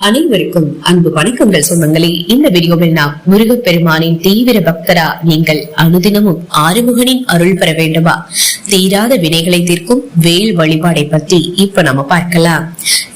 அனைவருக்கும் அன்பு வணக்கங்கள் சொந்தங்களே. இந்த வீடியோவில் நாம் முருகப்பெருமானின் தீவிர பக்தரா நீங்கள் அனுதினமும் ஆறுமுகனின் அருள் பெற வேண்டுமா? தீராத வினைகளை தீர்க்கும் வேல் வழிபாடை பற்றி இப்ப நம்ம பார்க்கலாம்.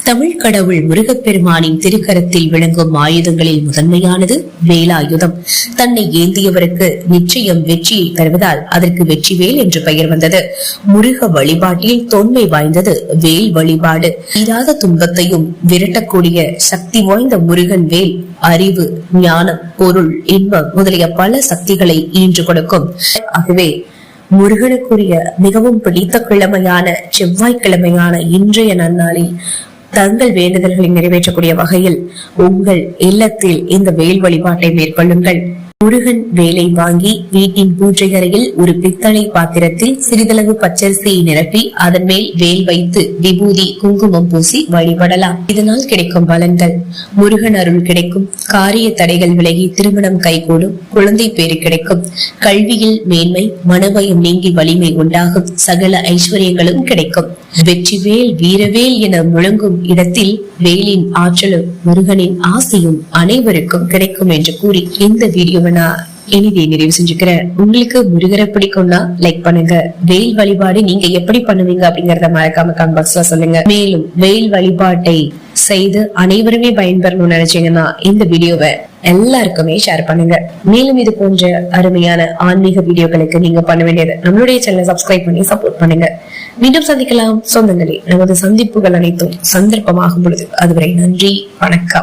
தமிழ் கடவுள் முருகப்பெருமானின் திருக்கரத்தில் விளங்கும் ஆயுதங்களில் முதன்மையானது வேலாயுதம். தன்னை ஏந்தியவருக்கு நிச்சயம் வெற்றியை தருவதால் அதற்கு வெற்றிவேல் என்று பெயர் வந்தது. முருக வழிபாட்டில் தொன்மை வாய்ந்தது வேல் வழிபாடு. தீராத துன்பத்தையும் விரட்டக்கூடிய சக்தி வாய்ந்த முருகன் வேல் அறிவு ஞானம் பொருள் இன்பம் முதலிய பல சக்திகளை ஈன்று கொடுக்கும். ஆகவே முருகனுக்குரிய மிகவும் பிடித்த கிழமையான செவ்வாய்க்கிழமையான இன்றைய நன்னாளில் தங்கள் வேண்டுதல்களை நிறைவேற்றக்கூடிய வகையில் உங்கள் இல்லத்தில் இந்த வேல் வழிபாட்டை மேற்கொள்ளுங்கள். முருகன் வேலை வாங்கி வீட்டின் பூஜைகரையில் ஒரு பித்தளை பாத்திரத்தில் சிறிதளவு பச்சரிசியை நிரப்பி அதன் மேல் வேல் வைத்து விபூதி குங்குமம் பூசி வழிபடலாம். இதனால் கிடைக்கும் பலன்கள். முருகன் அருள் கிடைக்கும். காரிய தடைகள் விலகி திருமணம் கைகூடும். குழந்தை பேறு கிடைக்கும். கல்வியில் மேன்மை மனபயம் நீங்கி வலிமை உண்டாகும். சகல ஐஸ்வர்யங்களும் கிடைக்கும். வெற்றிவேல் வீரவேல் என முழங்கும் இடத்தில் வேலின் ஆற்றலும் முருகனின் ஆசையும் அனைவருக்கும் கிடைக்கும் என்று கூறி இந்த வீடியோவை நான் இனிதே நிறைவு செஞ்சுக்கிறேன். உங்களுக்கு முருகரை பிடிக்கும்னா லைக் பண்ணுங்க. வெயில் வழிபாடு நீங்க எப்படி பண்ணுவீங்க அப்படிங்கறத மறக்காம கமெண்ட் பாக்ஸ்ல சொல்லுங்க. மேலும் வெயில் வழிபாட்டை செய்து அனைவருமே பயன்பெறணும்னு நினைச்சீங்கன்னா இந்த வீடியோவை எல்லாருக்குமே ஷேர் பண்ணுங்க. மேலும் இது போன்ற அருமையான ஆன்மீக வீடியோக்களுக்கு நீங்க பண்ண வேண்டியது நம்மளுடைய சேனலை சப்ஸ்கிரைப் பண்ணி சப்போர்ட் பண்ணுங்க. மீண்டும் சந்திக்கலாம். சொந்தங்களே நமது சந்திப்புகள் அனைத்தும் சந்தர்ப்பமாகும் பொழுது. அதுவரை நன்றி வணக்கம்.